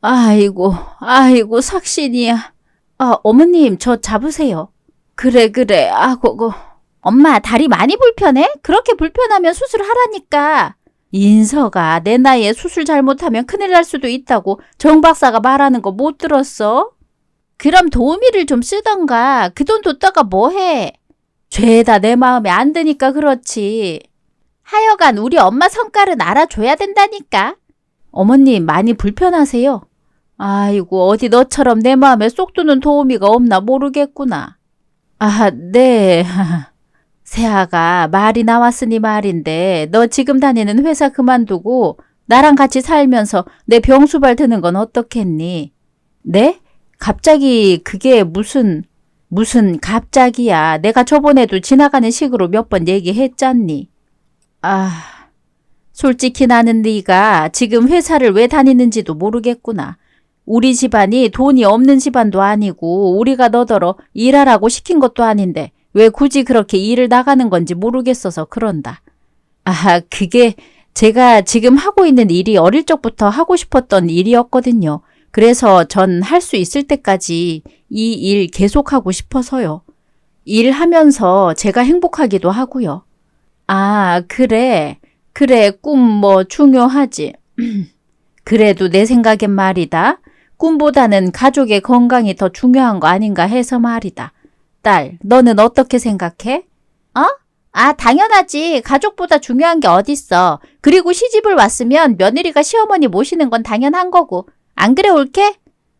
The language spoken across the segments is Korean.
아이고, 아이고, 삭신이야. 아, 어머님, 저 잡으세요. 그래, 그래, 아 고고. 엄마, 다리 많이 불편해? 그렇게 불편하면 수술하라니까. 인서가 내 나이에 수술 잘못하면 큰일 날 수도 있다고 정 박사가 말하는 거 못 들었어? 그럼 도우미를 좀 쓰던가 그 돈 뒀다가 뭐해? 죄다 내 마음에 안 드니까 그렇지. 하여간 우리 엄마 성깔은 알아줘야 된다니까. 어머님 많이 불편하세요? 아이고 어디 너처럼 내 마음에 쏙 드는 도우미가 없나 모르겠구나. 아, 네. 세아가 말이 나왔으니 말인데 너 지금 다니는 회사 그만두고 나랑 같이 살면서 내 병수발 드는 건 어떻겠니? 네? 갑자기 그게 무슨 무슨 갑자기야. 내가 저번에도 지나가는 식으로 몇 번 얘기했잖니. 아, 솔직히 나는 네가 지금 회사를 왜 다니는지도 모르겠구나. 우리 집안이 돈이 없는 집안도 아니고 우리가 너더러 일하라고 시킨 것도 아닌데 왜 굳이 그렇게 일을 나가는 건지 모르겠어서 그런다. 아, 그게 제가 지금 하고 있는 일이 어릴 적부터 하고 싶었던 일이었거든요. 그래서 전 할 수 있을 때까지 이 일 계속하고 싶어서요. 일하면서 제가 행복하기도 하고요. 아, 그래. 그래, 꿈 뭐 중요하지. 그래도 내 생각엔 말이다. 꿈보다는 가족의 건강이 더 중요한 거 아닌가 해서 말이다. 딸, 너는 어떻게 생각해? 어? 아, 당연하지. 가족보다 중요한 게 어딨어. 그리고 시집을 왔으면 며느리가 시어머니 모시는 건 당연한 거고. 안 그래, 올케?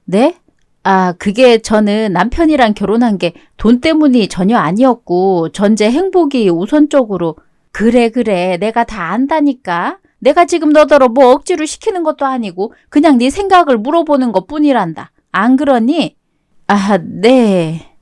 네? 아, 그게 저는 남편이랑 결혼한 게 돈 때문이 전혀 아니었고, 전제 행복이 우선적으로. 그래, 그래. 내가 다 안다니까. 내가 지금 너더러 뭐 억지로 시키는 것도 아니고, 그냥 네 생각을 물어보는 것 뿐이란다. 안 그러니? 아, 네.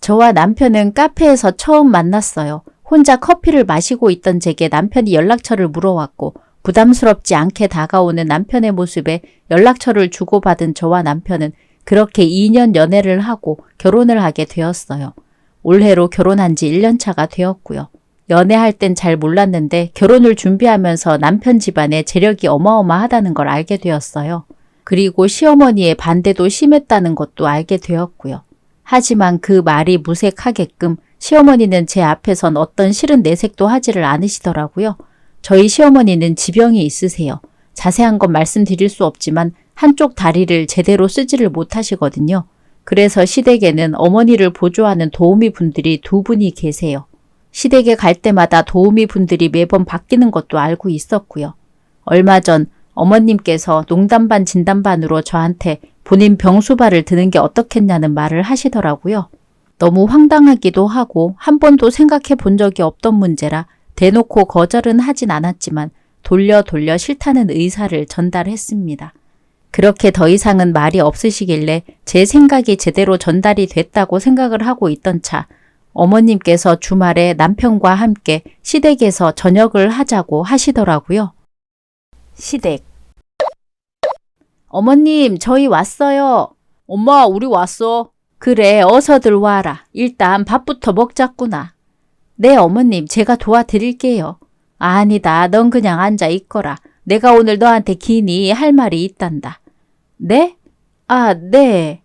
저와 남편은 카페에서 처음 만났어요. 혼자 커피를 마시고 있던 제게 남편이 연락처를 물어왔고 부담스럽지 않게 다가오는 남편의 모습에 연락처를 주고받은 저와 남편은 그렇게 2년 연애를 하고 결혼을 하게 되었어요. 올해로 결혼한 지 1년 차가 되었고요. 연애할 땐 잘 몰랐는데 결혼을 준비하면서 남편 집안에 재력이 어마어마하다는 걸 알게 되었어요. 그리고 시어머니의 반대도 심했다는 것도 알게 되었고요. 하지만 그 말이 무색하게끔 시어머니는 제 앞에선 어떤 싫은 내색도 하지를 않으시더라고요. 저희 시어머니는 지병이 있으세요. 자세한 건 말씀드릴 수 없지만 한쪽 다리를 제대로 쓰지를 못하시거든요. 그래서 시댁에는 어머니를 보조하는 도우미 분들이 두 분이 계세요. 시댁에 갈 때마다 도우미 분들이 매번 바뀌는 것도 알고 있었고요. 얼마 전 어머님께서 농담 반 진담 반으로 저한테 본인 병수발을 드는 게 어떻겠냐는 말을 하시더라고요. 너무 황당하기도 하고 한 번도 생각해 본 적이 없던 문제라 대놓고 거절은 하진 않았지만 돌려 돌려 싫다는 의사를 전달했습니다. 그렇게 더 이상은 말이 없으시길래 제 생각이 제대로 전달이 됐다고 생각을 하고 있던 차 어머님께서 주말에 남편과 함께 시댁에서 저녁을 하자고 하시더라고요. 시댁 어머님, 저희 왔어요. 엄마, 우리 왔어. 그래, 어서들 와라. 일단 밥부터 먹자꾸나. 네, 어머님, 제가 도와드릴게요. 아니다, 넌 그냥 앉아 있거라. 내가 오늘 너한테 기니 할 말이 있단다. 네? 아, 네.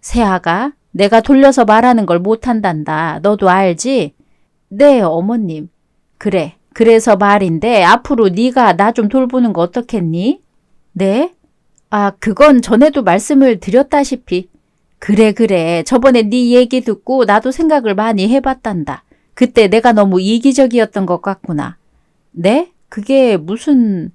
세아가 내가 돌려서 말하는 걸 못한단다. 너도 알지? 네, 어머님. 그래. 그래서 말인데 앞으로 네가 나 좀 돌보는 거 어떻겠니? 네? 아, 그건 전에도 말씀을 드렸다시피. 그래, 그래. 저번에 네 얘기 듣고 나도 생각을 많이 해봤단다. 그때 내가 너무 이기적이었던 것 같구나. 네? 그게 무슨...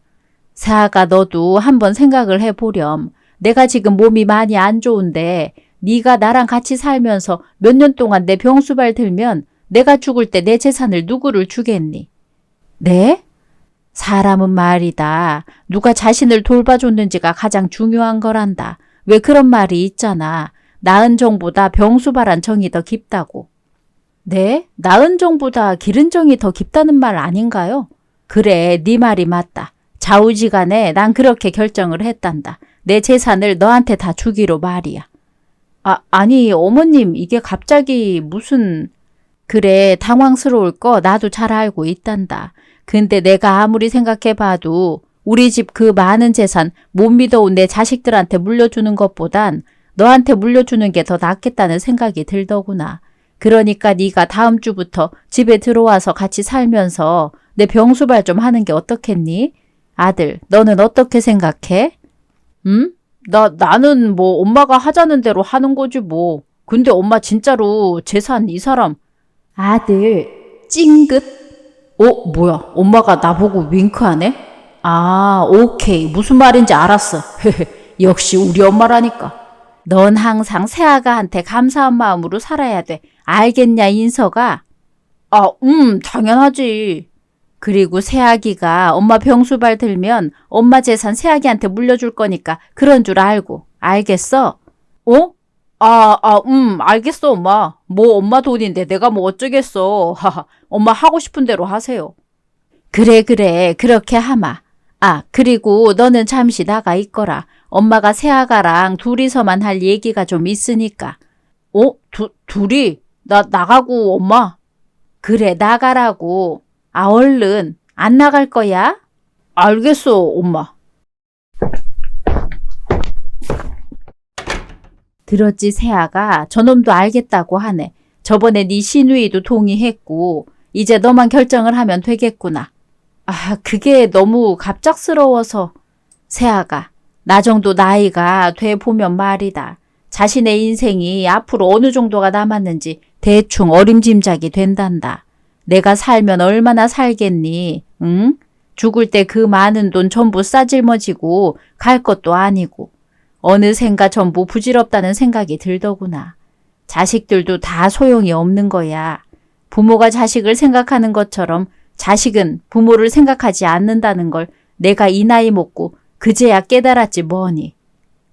사아가 너도 한번 생각을 해보렴. 내가 지금 몸이 많이 안 좋은데 네가 나랑 같이 살면서 몇 년 동안 내 병수발 들면 내가 죽을 때 내 재산을 누구를 주겠니? 네? 사람은 말이다. 누가 자신을 돌봐줬는지가 가장 중요한 거란다. 왜 그런 말이 있잖아. 나은 정보다 병수발한 정이 더 깊다고. 네? 나은 정보다 기른 정이 더 깊다는 말 아닌가요? 그래, 네 말이 맞다. 좌우지간에 난 그렇게 결정을 했단다. 내 재산을 너한테 다 주기로 말이야. 아, 아니, 어머님, 이게 갑자기 무슨... 그래, 당황스러울 거 나도 잘 알고 있단다. 근데 내가 아무리 생각해봐도 우리 집 그 많은 재산 못 믿어온 내 자식들한테 물려주는 것보단 너한테 물려주는 게 더 낫겠다는 생각이 들더구나. 그러니까 네가 다음 주부터 집에 들어와서 같이 살면서 내 병수발 좀 하는 게 어떻겠니? 아들, 너는 어떻게 생각해? 응? 나, 나는 뭐 엄마가 하자는 대로 하는 거지 뭐. 근데 엄마 진짜로 재산 이 사람. 아들, 찡긋. 어, 뭐야. 엄마가 나보고 윙크하네? 아, 오케이. 무슨 말인지 알았어. 역시 우리 엄마라니까. 넌 항상 새아가한테 감사한 마음으로 살아야 돼. 알겠냐, 인서가? 아, 음, 당연하지. 그리고 새아기가 엄마 병수발 들면 엄마 재산 새아기한테 물려줄 거니까 그런 줄 알고. 알겠어? 어? 아, 아, 음, 알겠어, 엄마. 뭐 엄마 돈인데 내가 뭐 어쩌겠어. 하하, 엄마 하고 싶은 대로 하세요. 그래, 그래. 그렇게 하마. 아, 그리고 너는 잠시 나가 있거라. 엄마가 새아가랑 둘이서만 할 얘기가 좀 있으니까. 어? 두, 둘이? 나, 나가고 엄마? 그래, 나가라고. 아, 얼른. 안 나갈 거야? 알겠어, 엄마. 들었지, 새아가. 저놈도 알겠다고 하네. 저번에 네 시누이도 동의했고, 이제 너만 결정을 하면 되겠구나. 아, 그게 너무 갑작스러워서. 새아가, 나 정도 나이가 돼 보면 말이다. 자신의 인생이 앞으로 어느 정도가 남았는지 대충 어림짐작이 된단다. 내가 살면 얼마나 살겠니? 응? 죽을 때 그 많은 돈 전부 싸질머지고 갈 것도 아니고 어느샌가 전부 부질없다는 생각이 들더구나. 자식들도 다 소용이 없는 거야. 부모가 자식을 생각하는 것처럼 자식은 부모를 생각하지 않는다는 걸 내가 이 나이 먹고 그제야 깨달았지 뭐니.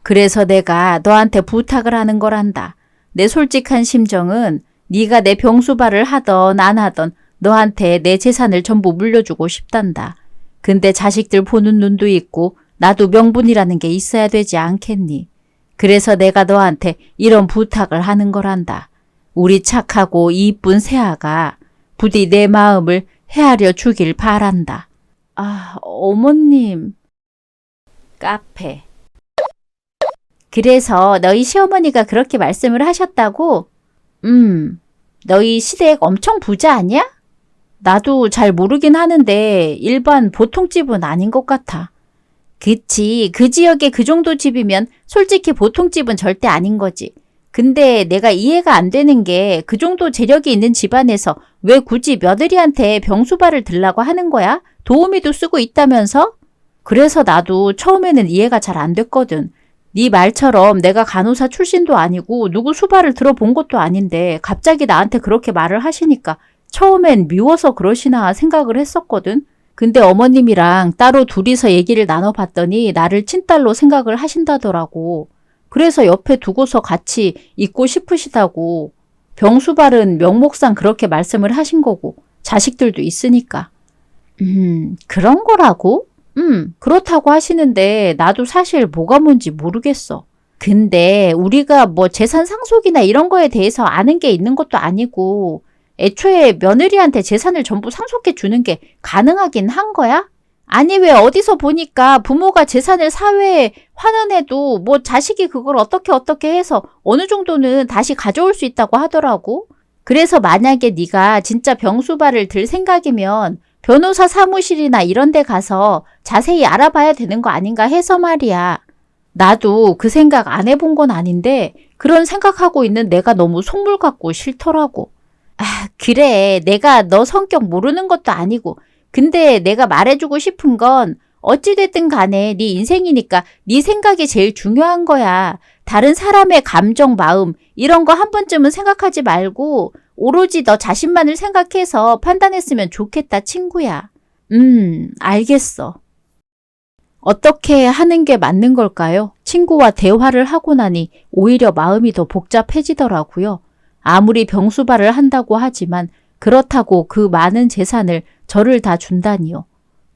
그래서 내가 너한테 부탁을 하는 거란다. 내 솔직한 심정은 네가 내 병수발을 하던 안 하던 너한테 내 재산을 전부 물려주고 싶단다. 근데 자식들 보는 눈도 있고 나도 명분이라는 게 있어야 되지 않겠니? 그래서 내가 너한테 이런 부탁을 하는 거란다. 우리 착하고 이쁜 새아가 부디 내 마음을 헤아려 주길 바란다. 아, 어머님. 카페. 그래서 너희 시어머니가 그렇게 말씀을 하셨다고? 음, 너희 시댁 엄청 부자 아니야? 나도 잘 모르긴 하는데 일반 보통 집은 아닌 것 같아. 그치, 그 지역에 그 정도 집이면 솔직히 보통 집은 절대 아닌 거지. 근데 내가 이해가 안 되는 게 그 정도 재력이 있는 집안에서 왜 굳이 며느리한테 병수발을 들라고 하는 거야? 도우미도 쓰고 있다면서? 그래서 나도 처음에는 이해가 잘 안 됐거든. 네 말처럼 내가 간호사 출신도 아니고 누구 수발을 들어본 것도 아닌데 갑자기 나한테 그렇게 말을 하시니까 처음엔 미워서 그러시나 생각을 했었거든. 근데 어머님이랑 따로 둘이서 얘기를 나눠봤더니 나를 친딸로 생각을 하신다더라고. 그래서 옆에 두고서 같이 있고 싶으시다고. 병수발은 명목상 그렇게 말씀을 하신 거고 자식들도 있으니까. 음, 그런 거라고? 음, 그렇다고 하시는데 나도 사실 뭐가 뭔지 모르겠어. 근데 우리가 뭐 재산 상속이나 이런 거에 대해서 아는 게 있는 것도 아니고 애초에 며느리한테 재산을 전부 상속해 주는 게 가능하긴 한 거야? 아니 왜 어디서 보니까 부모가 재산을 사회에 환원해도 뭐 자식이 그걸 어떻게 어떻게 해서 어느 정도는 다시 가져올 수 있다고 하더라고. 그래서 만약에 네가 진짜 병수발을 들 생각이면 변호사 사무실이나 이런 데 가서 자세히 알아봐야 되는 거 아닌가 해서 말이야. 나도 그 생각 안 해본 건 아닌데 그런 생각하고 있는 내가 너무 속물 같고 싫더라고. 아, 그래. 내가 너 성격 모르는 것도 아니고. 근데 내가 말해주고 싶은 건 어찌됐든 간에 네 인생이니까 네 생각이 제일 중요한 거야. 다른 사람의 감정, 마음 이런 거 한 번쯤은 생각하지 말고 오로지 너 자신만을 생각해서 판단했으면 좋겠다, 친구야. 음, 알겠어. 어떻게 하는 게 맞는 걸까요? 친구와 대화를 하고 나니 오히려 마음이 더 복잡해지더라고요. 아무리 병수발을 한다고 하지만 그렇다고 그 많은 재산을 저를 다 준다니요.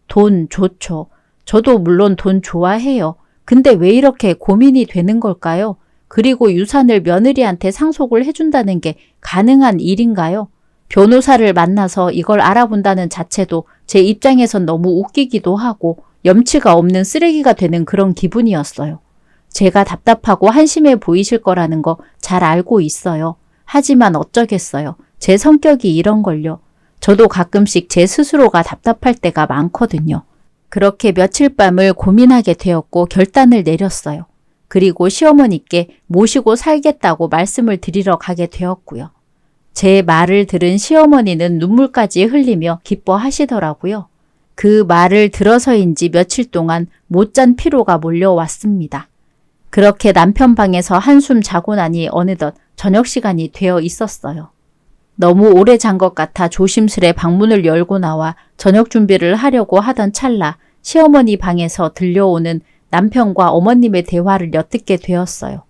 돈 좋죠. 저도 물론 돈 좋아해요. 근데 왜 이렇게 고민이 되는 걸까요? 그리고 유산을 며느리한테 상속을 해준다는 게 가능한 일인가요? 변호사를 만나서 이걸 알아본다는 자체도 제 입장에선 너무 웃기기도 하고 염치가 없는 쓰레기가 되는 그런 기분이었어요. 제가 답답하고 한심해 보이실 거라는 거 잘 알고 있어요. 하지만 어쩌겠어요. 제 성격이 이런 걸요. 저도 가끔씩 제 스스로가 답답할 때가 많거든요. 그렇게 며칠 밤을 고민하게 되었고 결단을 내렸어요. 그리고 시어머니께 모시고 살겠다고 말씀을 드리러 가게 되었고요. 제 말을 들은 시어머니는 눈물까지 흘리며 기뻐하시더라고요. 그 말을 들어서인지 며칠 동안 못 잔 피로가 몰려왔습니다. 그렇게 남편 방에서 한숨 자고 나니 어느덧 저녁 시간이 되어 있었어요. 너무 오래 잔 것 같아 조심스레 방문을 열고 나와 저녁 준비를 하려고 하던 찰나 시어머니 방에서 들려오는 남편과 어머님의 대화를 엿듣게 되었어요.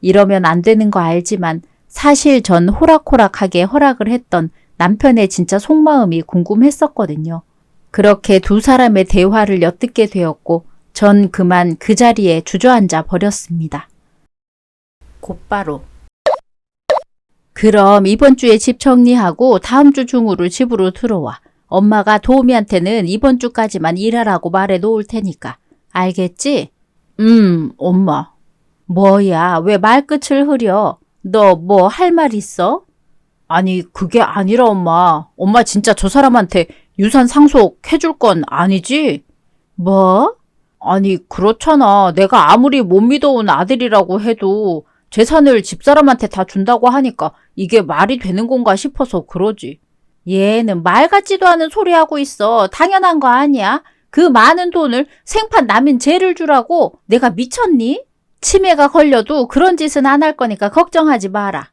이러면 안 되는 거 알지만 사실 전 호락호락하게 허락을 했던 남편의 진짜 속마음이 궁금했었거든요. 그렇게 두 사람의 대화를 엿듣게 되었고 전 그만 그 자리에 주저앉아 버렸습니다. 곧바로 그럼 이번 주에 집 정리하고 다음 주 중으로 집으로 들어와. 엄마가 도우미한테는 이번 주까지만 일하라고 말해 놓을 테니까. 알겠지? 음, 엄마. 뭐야, 왜 말끝을 흐려? 너 뭐 할 말 있어? 아니, 그게 아니라 엄마. 엄마 진짜 저 사람한테 유산 상속해줄 건 아니지? 뭐? 아니, 그렇잖아. 내가 아무리 못 믿어온 아들이라고 해도 재산을 집사람한테 다 준다고 하니까 이게 말이 되는 건가 싶어서 그러지. 얘는 말 같지도 않은 소리 하고 있어. 당연한 거 아니야? 그 많은 돈을 생판 남인 죄를 주라고 내가 미쳤니? 치매가 걸려도 그런 짓은 안 할 거니까 걱정하지 마라.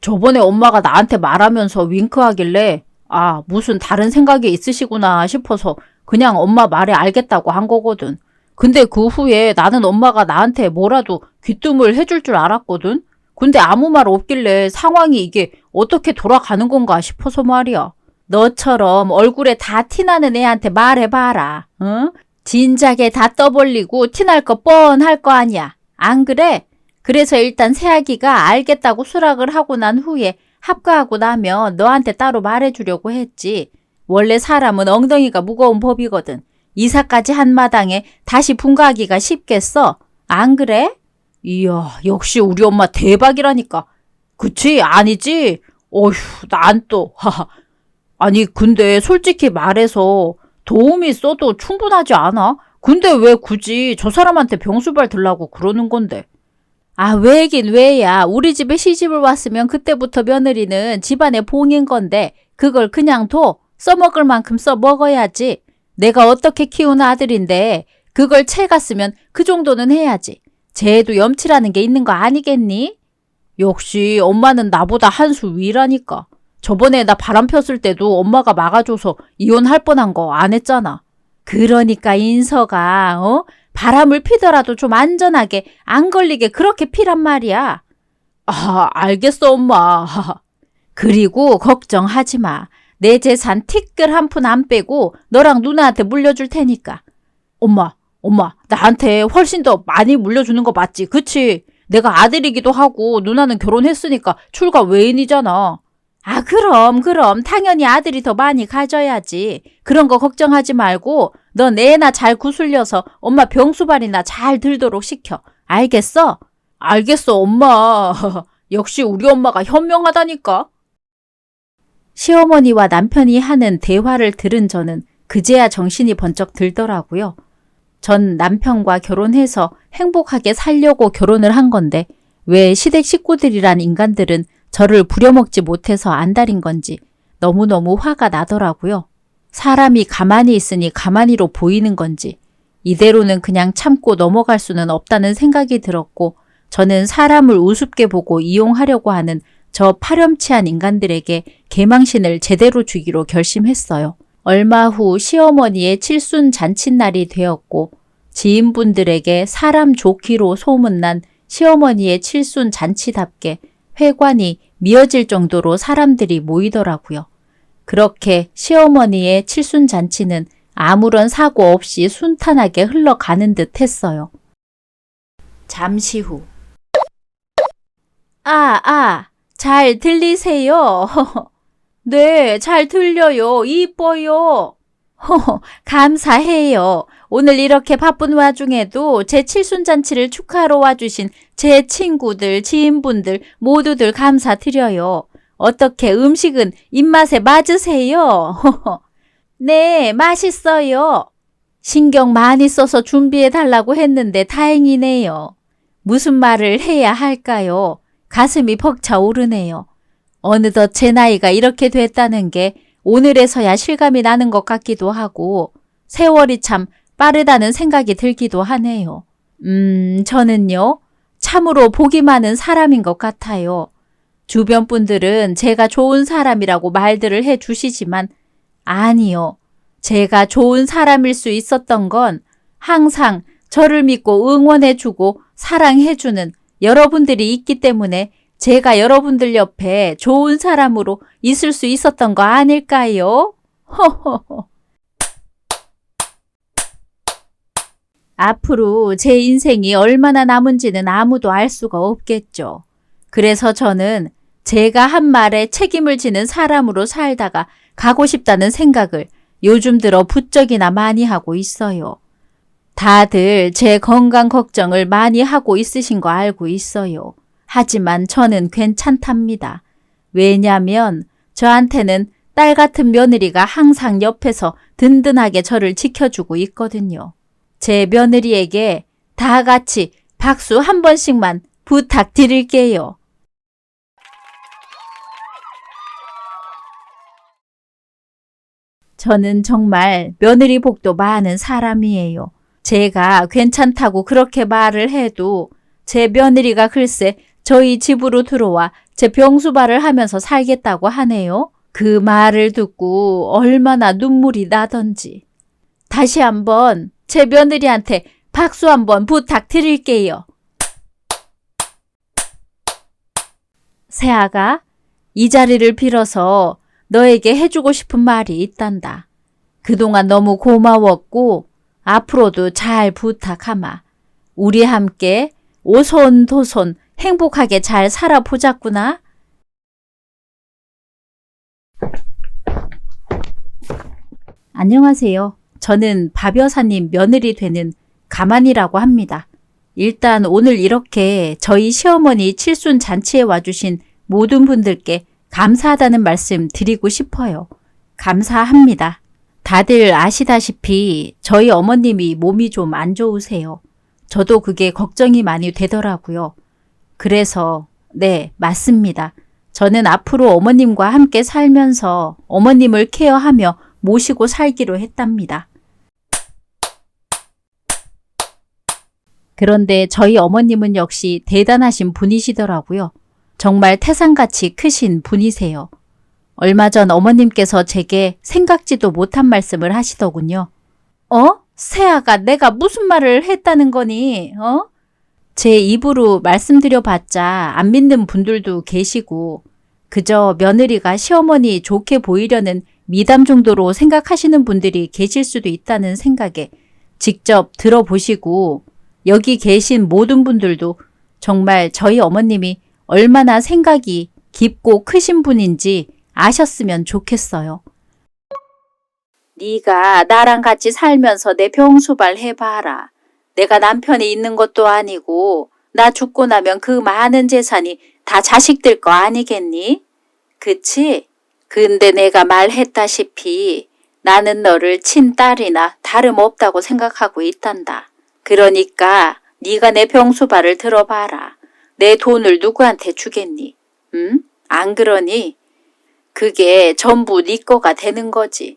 저번에 엄마가 나한테 말하면서 윙크하길래 아, 무슨 다른 생각이 있으시구나 싶어서 그냥 엄마 말에 알겠다고 한 거거든. 근데 그 후에 나는 엄마가 나한테 뭐라도 귀뜸을 해줄 줄 알았거든. 근데 아무 말 없길래 상황이 이게 어떻게 돌아가는 건가 싶어서 말이야. 너처럼 얼굴에 다 티나는 애한테 말해봐라. 응? 진작에 다 떠벌리고 티날 거 뻔할 거 아니야. 안 그래? 그래서 일단 새아기가 알겠다고 수락을 하고 난 후에 합가하고 나면 너한테 따로 말해주려고 했지. 원래 사람은 엉덩이가 무거운 법이거든. 이사까지 한 마당에 다시 분가하기가 쉽겠어? 안 그래? 이야, 역시 우리 엄마 대박이라니까. 그치? 아니지? 어휴, 난 또, 하하. 아니, 근데 솔직히 말해서 도움이 써도 충분하지 않아? 근데 왜 굳이 저 사람한테 병수발 들라고 그러는 건데? 아, 왜긴 왜야. 우리 집에 시집을 왔으면 그때부터 며느리는 집안의 봉인 건데, 그걸 그냥 둬. 써먹을 만큼 써먹어야지. 내가 어떻게 키운 아들인데, 그걸 채 갔으면 그 정도는 해야지. 쟤도 염치라는 게 있는 거 아니겠니? 역시 엄마는 나보다 한 수 위라니까. 저번에 나 바람 폈을 때도 엄마가 막아줘서 이혼할 뻔한 거 안 했잖아. 그러니까 인서가 어? 바람을 피더라도 좀 안전하게 안 걸리게 그렇게 피란 말이야. 아, 알겠어, 엄마. 그리고 걱정하지 마. 내 재산 티끌 한 푼 안 빼고 너랑 누나한테 물려줄 테니까. 엄마, 엄마, 나한테 훨씬 더 많이 물려주는 거 맞지? 그치? 내가 아들이기도 하고 누나는 결혼했으니까 출가 외인이잖아. 아, 그럼, 그럼. 당연히 아들이 더 많이 가져야지. 그런 거 걱정하지 말고, 너 내나 잘 구슬려서 엄마 병수발이나 잘 들도록 시켜. 알겠어? 알겠어, 엄마. 역시 우리 엄마가 현명하다니까. 시어머니와 남편이 하는 대화를 들은 저는 그제야 정신이 번쩍 들더라고요. 전 남편과 결혼해서 행복하게 살려고 결혼을 한 건데, 왜 시댁 식구들이란 인간들은 저를 부려먹지 못해서 안달인 건지 너무너무 화가 나더라고요. 사람이 가만히 있으니 가만히로 보이는 건지 이대로는 그냥 참고 넘어갈 수는 없다는 생각이 들었고 저는 사람을 우습게 보고 이용하려고 하는 저 파렴치한 인간들에게 개망신을 제대로 주기로 결심했어요. 얼마 후 시어머니의 칠순 잔칫날이 되었고 지인분들에게 사람 좋기로 소문난 시어머니의 칠순 잔치답게 회관이 미어질 정도로 사람들이 모이더라고요. 그렇게 시어머니의 칠순 잔치는 아무런 사고 없이 순탄하게 흘러가는 듯 했어요. 잠시 후. 아, 아, 잘 들리세요? 네, 잘 들려요. 이뻐요. 감사해요. 오늘 이렇게 바쁜 와중에도 제 칠순잔치를 축하하러 와주신 제 친구들, 지인분들 모두들 감사드려요. 어떻게 음식은 입맛에 맞으세요? 네, 맛있어요. 신경 많이 써서 준비해 달라고 했는데 다행이네요. 무슨 말을 해야 할까요? 가슴이 벅차 오르네요. 어느덧 제 나이가 이렇게 됐다는 게 오늘에서야 실감이 나는 것 같기도 하고 세월이 참 빠르다는 생각이 들기도 하네요. 음, 저는요, 참으로 복이 많은 사람인 것 같아요. 주변 분들은 제가 좋은 사람이라고 말들을 해 주시지만, 아니요. 제가 좋은 사람일 수 있었던 건 항상 저를 믿고 응원해 주고 사랑해 주는 여러분들이 있기 때문에 제가 여러분들 옆에 좋은 사람으로 있을 수 있었던 거 아닐까요? 허허허. 앞으로 제 인생이 얼마나 남은지는 아무도 알 수가 없겠죠. 그래서 저는 제가 한 말에 책임을 지는 사람으로 살다가 가고 싶다는 생각을 요즘 들어 부쩍이나 많이 하고 있어요. 다들 제 건강 걱정을 많이 하고 있으신 거 알고 있어요. 하지만 저는 괜찮답니다. 왜냐면 저한테는 딸 같은 며느리가 항상 옆에서 든든하게 저를 지켜주고 있거든요. 제 며느리에게 다 같이 박수 한 번씩만 부탁드릴게요. 저는 정말 며느리 복도 많은 사람이에요. 제가 괜찮다고 그렇게 말을 해도 제 며느리가 글쎄 저희 집으로 들어와 제 병수발을 하면서 살겠다고 하네요. 그 말을 듣고 얼마나 눈물이 나던지. 다시 한번 제 며느리한테 박수 한번 부탁드릴게요. 세아가 이 자리를 빌어서 너에게 해주고 싶은 말이 있단다. 그동안 너무 고마웠고 앞으로도 잘 부탁하마. 우리 함께 오손도손 행복하게 잘 살아보자꾸나. 안녕하세요. 저는 밥 여사님 며느리 되는 가만이라고 합니다. 일단 오늘 이렇게 저희 시어머니 칠순 잔치에 와주신 모든 분들께 감사하다는 말씀 드리고 싶어요. 감사합니다. 다들 아시다시피 저희 어머님이 몸이 좀 안 좋으세요. 저도 그게 걱정이 많이 되더라고요. 그래서, 네, 맞습니다. 저는 앞으로 어머님과 함께 살면서 어머님을 케어하며 모시고 살기로 했답니다. 그런데 저희 어머님은 역시 대단하신 분이시더라고요. 정말 태산같이 크신 분이세요. 얼마 전 어머님께서 제게 생각지도 못한 말씀을 하시더군요. 어? 세아가 내가 무슨 말을 했다는 거니? 어? 제 입으로 말씀드려봤자 안 믿는 분들도 계시고 그저 며느리가 시어머니 좋게 보이려는 미담 정도로 생각하시는 분들이 계실 수도 있다는 생각에 직접 들어보시고 여기 계신 모든 분들도 정말 저희 어머님이 얼마나 생각이 깊고 크신 분인지 아셨으면 좋겠어요. 네가 나랑 같이 살면서 내 병수발 해봐라. 내가 남편이 있는 것도 아니고 나 죽고 나면 그 많은 재산이 다 자식들 거 아니겠니? 그치? 근데 내가 말했다시피 나는 너를 친딸이나 다름없다고 생각하고 있단다. 그러니까 네가 내 병수발을 들어봐라. 내 돈을 누구한테 주겠니? 응? 안 그러니? 그게 전부 네 거가 되는 거지.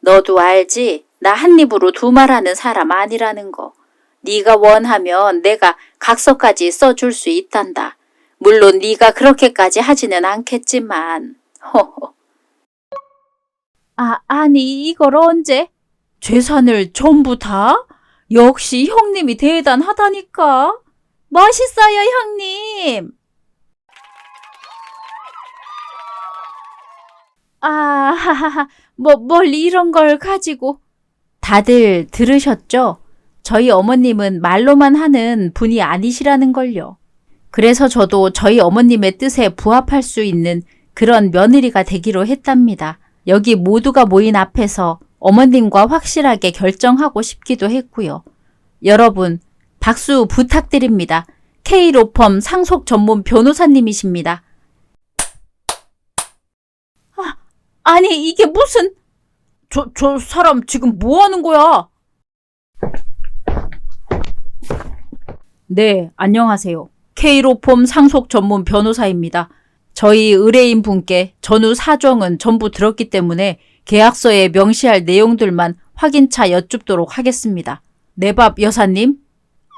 너도 알지? 나 한 입으로 두 말하는 사람 아니라는 거. 네가 원하면 내가 각서까지 써줄 수 있단다. 물론 네가 그렇게까지 하지는 않겠지만. 허허. 아, 아니 이걸 언제? 재산을 전부 다? 역시 형님이 대단하다니까. 멋있어요, 형님. 아, 하하하, 뭐, 뭘 이런 걸 가지고. 다들 들으셨죠? 저희 어머님은 말로만 하는 분이 아니시라는 걸요. 그래서 저도 저희 어머님의 뜻에 부합할 수 있는 그런 며느리가 되기로 했답니다. 여기 모두가 모인 앞에서 어머님과 확실하게 결정하고 싶기도 했고요. 여러분, 박수 부탁드립니다. K로펌 상속 전문 변호사님이십니다. 아, 아니, 이게 무슨. 저, 저 사람 지금 뭐 하는 거야? 네, 안녕하세요. K로펌 상속 전문 변호사입니다. 저희 의뢰인 분께 전후 사정은 전부 들었기 때문에 계약서에 명시할 내용들만 확인차 여쭙도록 하겠습니다. 내밥 여사님?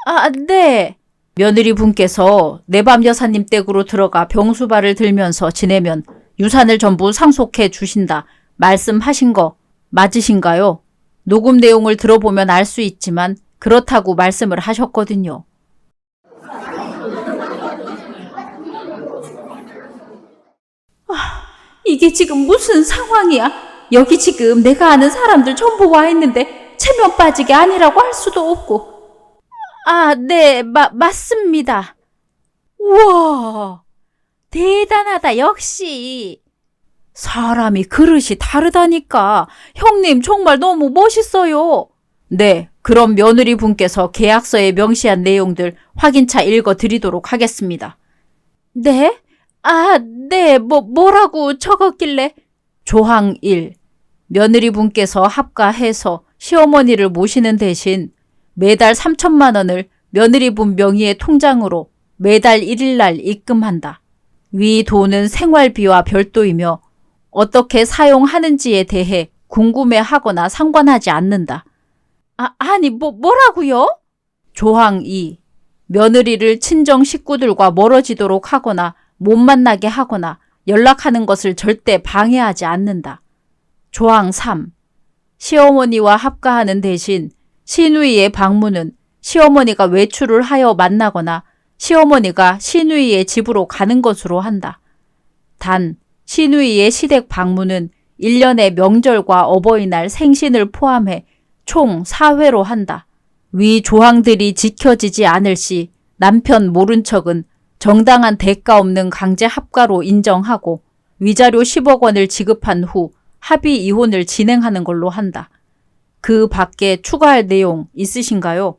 아, 네. 며느리 분께서 내밥 여사님 댁으로 들어가 병수발을 들면서 지내면 유산을 전부 상속해 주신다. 말씀하신 거 맞으신가요? 녹음 내용을 들어보면 알 수 있지만 그렇다고 말씀을 하셨거든요. 이게 지금 무슨 상황이야? 여기 지금 내가 아는 사람들 전부 와 있는데 체면 빠지게 아니라고 할 수도 없고. 아, 네, 마, 맞습니다. 우와, 대단하다, 역시. 사람이 그릇이 다르다니까. 형님, 정말 너무 멋있어요. 네, 그럼 며느리 분께서 계약서에 명시한 내용들 확인차 읽어 드리도록 하겠습니다. 네? 아, 네, 뭐, 뭐라고 적었길래? 조항 1. 며느리 분께서 합가해서 시어머니를 모시는 대신 매달 3천만 원을 며느리 분 명의의 통장으로 매달 1일 날 입금한다. 위 돈은 생활비와 별도이며 어떻게 사용하는지에 대해 궁금해하거나 상관하지 않는다. 아, 아니, 뭐, 뭐라고요? 조항 2. 며느리를 친정 식구들과 멀어지도록 하거나 못 만나게 하거나 연락하는 것을 절대 방해하지 않는다. 조항 3. 시어머니와 합가하는 대신 시누이의 방문은 시어머니가 외출을 하여 만나거나 시어머니가 시누이의 집으로 가는 것으로 한다. 단, 시누이의 시댁 방문은 1년의 명절과 어버이날 생신을 포함해 총 4회로 한다. 위 조항들이 지켜지지 않을 시 남편 모른 척은 정당한 대가 없는 강제 합가로 인정하고 위자료 10억 원을 지급한 후 합의 이혼을 진행하는 걸로 한다. 그 밖에 추가할 내용 있으신가요?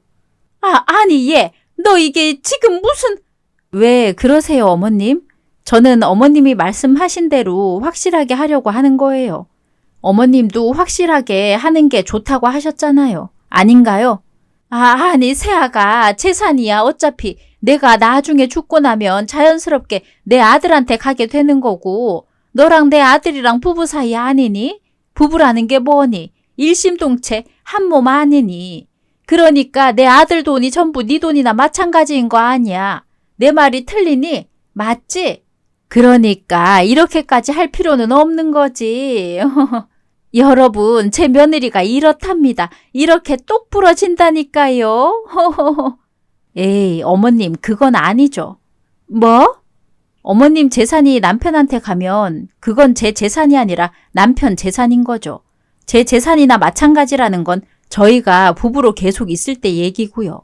아, 아니, 예. 너 이게 지금 무슨... 왜 그러세요, 어머님? 저는 어머님이 말씀하신 대로 확실하게 하려고 하는 거예요. 어머님도 확실하게 하는 게 좋다고 하셨잖아요. 아닌가요? 아, 아니, 세아가 재산이야. 어차피 내가 나중에 죽고 나면 자연스럽게 내 아들한테 가게 되는 거고, 너랑 내 아들이랑 부부 사이 아니니? 부부라는 게 뭐니? 일심동체 한 몸 아니니? 그러니까 내 아들 돈이 전부 네 돈이나 마찬가지인 거 아니야. 내 말이 틀리니? 맞지? 그러니까 이렇게까지 할 필요는 없는 거지. 여러분, 제 며느리가 이렇답니다. 이렇게 똑 부러진다니까요. 에이, 어머님, 그건 아니죠. 뭐? 어머님 재산이 남편한테 가면 그건 제 재산이 아니라 남편 재산인 거죠. 제 재산이나 마찬가지라는 건 저희가 부부로 계속 있을 때 얘기고요.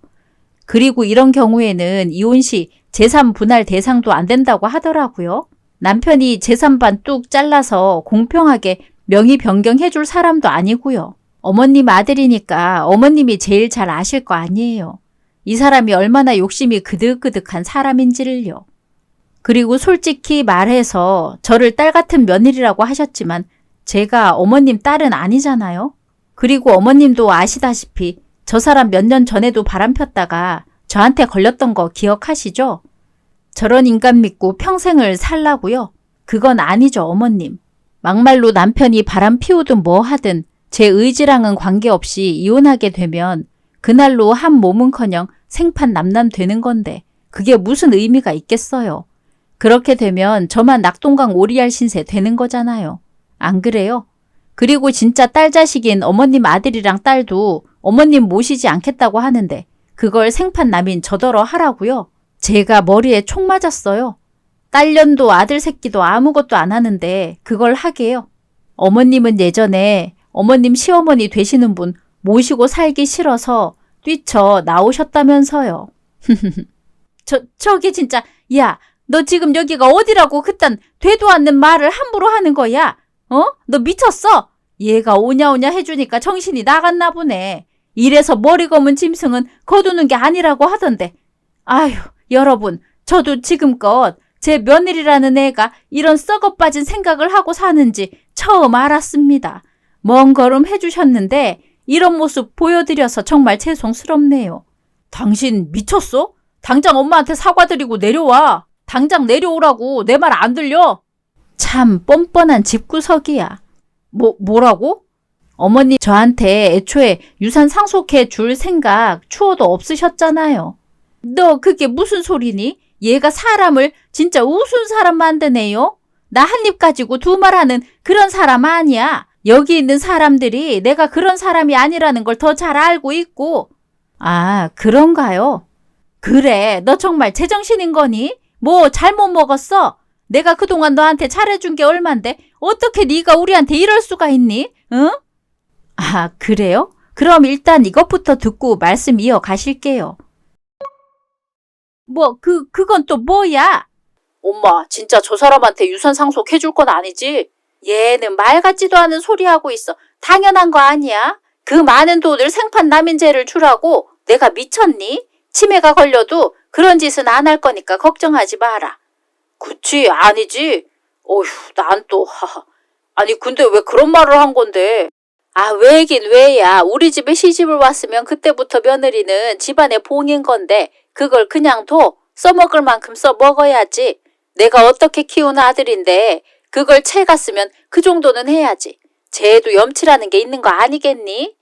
그리고 이런 경우에는 이혼 시 재산 분할 대상도 안 된다고 하더라고요. 남편이 재산반 뚝 잘라서 공평하게 명의 변경해 줄 사람도 아니고요. 어머님 아들이니까 어머님이 제일 잘 아실 거 아니에요. 이 사람이 얼마나 욕심이 그득그득한 사람인지를요. 그리고 솔직히 말해서 저를 딸 같은 며느리라고 하셨지만 제가 어머님 딸은 아니잖아요. 그리고 어머님도 아시다시피 저 사람 몇 년 전에도 바람 폈다가 저한테 걸렸던 거 기억하시죠? 저런 인간 믿고 평생을 살라고요? 그건 아니죠, 어머님. 막말로 남편이 바람 피우든 뭐 하든 제 의지랑은 관계없이 이혼하게 되면 그날로 한 몸은커녕 생판 남남 되는 건데 그게 무슨 의미가 있겠어요. 그렇게 되면 저만 낙동강 오리알 신세 되는 거잖아요. 안 그래요? 그리고 진짜 딸 자식인 어머님 아들이랑 딸도 어머님 모시지 않겠다고 하는데 그걸 생판 남인 저더러 하라고요? 제가 머리에 총 맞았어요. 딸년도 아들 새끼도 아무것도 안 하는데 그걸 하게요. 어머님은 예전에 어머님 시어머니 되시는 분 모시고 살기 싫어서 뛰쳐 나오셨다면서요. 저, 저기 진짜, 야, 너 지금 여기가 어디라고 그딴 되도 않는 말을 함부로 하는 거야? 어? 너 미쳤어? 얘가 오냐오냐 해주니까 정신이 나갔나 보네. 이래서 머리 검은 짐승은 거두는 게 아니라고 하던데. 아휴, 여러분, 저도 지금껏 제 며느리라는 애가 이런 썩어 빠진 생각을 하고 사는지 처음 알았습니다. 먼 걸음 해주셨는데 이런 모습 보여드려서 정말 죄송스럽네요. 당신 미쳤어? 당장 엄마한테 사과드리고 내려와. 당장 내려오라고 내 말 안 들려? 참 뻔뻔한 집구석이야. 뭐, 뭐라고? 어머니 저한테 애초에 유산 상속해 줄 생각 추워도 없으셨잖아요. 너 그게 무슨 소리니? 얘가 사람을 진짜 우스운 사람 만드네요. 나 한 입 가지고 두 말 하는 그런 사람 아니야. 여기 있는 사람들이 내가 그런 사람이 아니라는 걸 더 잘 알고 있고. 아, 그런가요? 그래, 너 정말 제정신인 거니? 뭐 잘못 먹었어? 내가 그동안 너한테 잘해준 게 얼만데 어떻게 네가 우리한테 이럴 수가 있니? 응? 아, 그래요? 그럼 일단 이것부터 듣고 말씀 이어 가실게요. 뭐, 그, 그건 또 뭐야? 엄마, 진짜 저 사람한테 유산 상속해줄 건 아니지? 얘는 말 같지도 않은 소리 하고 있어. 당연한 거 아니야? 그 많은 돈을 생판 남인죄를 주라고 내가 미쳤니? 치매가 걸려도 그런 짓은 안 할 거니까 걱정하지 마라. 그치, 아니지. 어휴, 난 또, 하하. 아니, 근데 왜 그런 말을 한 건데? 아, 왜긴 왜야. 우리 집에 시집을 왔으면 그때부터 며느리는 집안의 봉인 건데, 그걸 그냥 둬. 써먹을 만큼 써먹어야지. 내가 어떻게 키운 아들인데, 그걸 채 갔으면 그 정도는 해야지. 쟤도 염치라는 게 있는 거 아니겠니?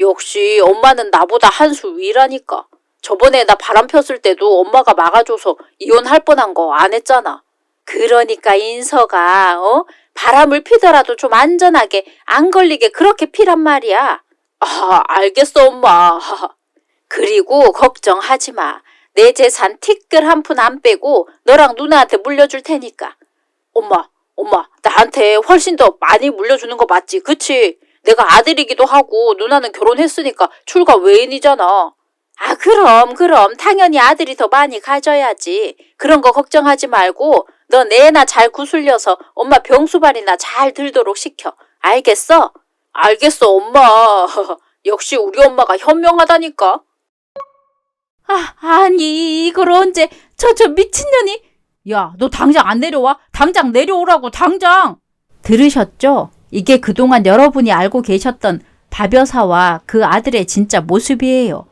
역시 엄마는 나보다 한 수 위라니까. 저번에 나 바람 폈을 때도 엄마가 막아줘서 이혼할 뻔한 거 안 했잖아. 그러니까 인서가 어 바람을 피더라도 좀 안전하게 안 걸리게 그렇게 피란 말이야. 아 알겠어 엄마. 그리고 걱정하지 마. 내 재산 티끌 한 푼 안 빼고 너랑 누나한테 물려줄 테니까. 엄마 엄마 나한테 훨씬 더 많이 물려주는 거 맞지? 그치? 내가 아들이기도 하고 누나는 결혼했으니까 출가 외인이잖아. 아, 그럼, 그럼. 당연히 아들이 더 많이 가져야지. 그런 거 걱정하지 말고, 너 내나 잘 구슬려서 엄마 병수발이나 잘 들도록 시켜. 알겠어? 알겠어, 엄마. 역시 우리 엄마가 현명하다니까. 아, 아니, 이걸 언제, 저, 저 미친년이. 야, 너 당장 안 내려와? 당장 내려오라고, 당장! 들으셨죠? 이게 그동안 여러분이 알고 계셨던 밥여사와 그 아들의 진짜 모습이에요.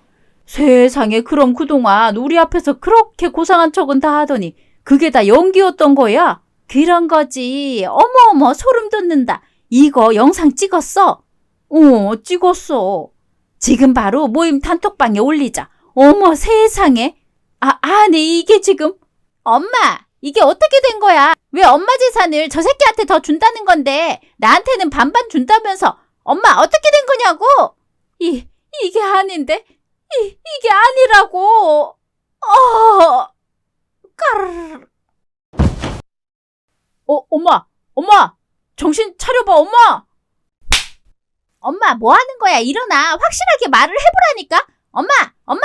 세상에 그럼 그동안 우리 앞에서 그렇게 고상한 척은 다 하더니 그게 다 연기였던 거야? 그런 거지. 어머어머 소름 돋는다. 이거 영상 찍었어? 어 찍었어. 지금 바로 모임 단톡방에 올리자. 어머 세상에. 아 아니 이게 지금 엄마 이게 어떻게 된 거야? 왜 엄마 재산을 저 새끼한테 더 준다는 건데 나한테는 반반 준다면서 엄마 어떻게 된 거냐고? 이 이게 아닌데 이, 이게 아니라고. 어, 까르르. 어, 엄마, 엄마, 정신 차려봐, 엄마. 엄마, 뭐 하는 거야? 일어나. 확실하게 말을 해보라니까. 엄마, 엄마.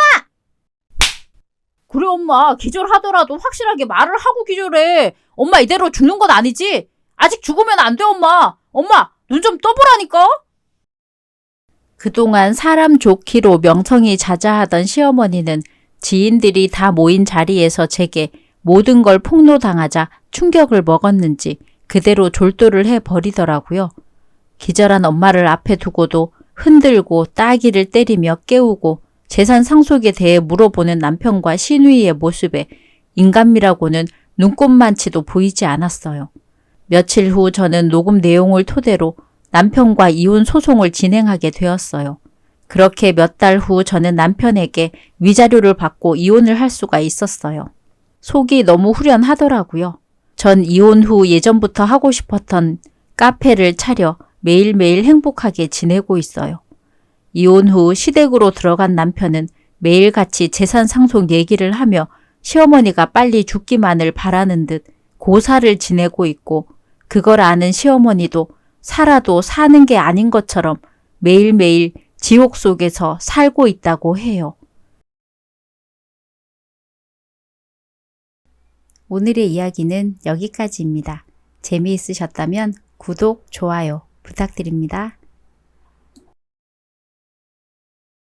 그래, 엄마. 기절하더라도 확실하게 말을 하고 기절해. 엄마 이대로 죽는 건 아니지? 아직 죽으면 안 돼, 엄마. 엄마, 눈 좀 떠보라니까. 그동안 사람 좋기로 명성이 자자하던 시어머니는 지인들이 다 모인 자리에서 제게 모든 걸 폭로당하자 충격을 먹었는지 그대로 졸도를 해 버리더라고요. 기절한 엄마를 앞에 두고도 흔들고 따기를 때리며 깨우고 재산 상속에 대해 물어보는 남편과 시누이의 모습에 인간미라고는 눈꼽만치도 보이지 않았어요. 며칠 후 저는 녹음 내용을 토대로 남편과 이혼 소송을 진행하게 되었어요. 그렇게 몇 달 후 저는 남편에게 위자료를 받고 이혼을 할 수가 있었어요. 속이 너무 후련하더라고요. 전 이혼 후 예전부터 하고 싶었던 카페를 차려 매일매일 행복하게 지내고 있어요. 이혼 후 시댁으로 들어간 남편은 매일같이 재산 상속 얘기를 하며 시어머니가 빨리 죽기만을 바라는 듯 고사를 지내고 있고 그걸 아는 시어머니도 살아도 사는 게 아닌 것처럼 매일매일 지옥 속에서 살고 있다고 해요. 오늘의 이야기는 여기까지입니다. 재미있으셨다면 구독, 좋아요 부탁드립니다.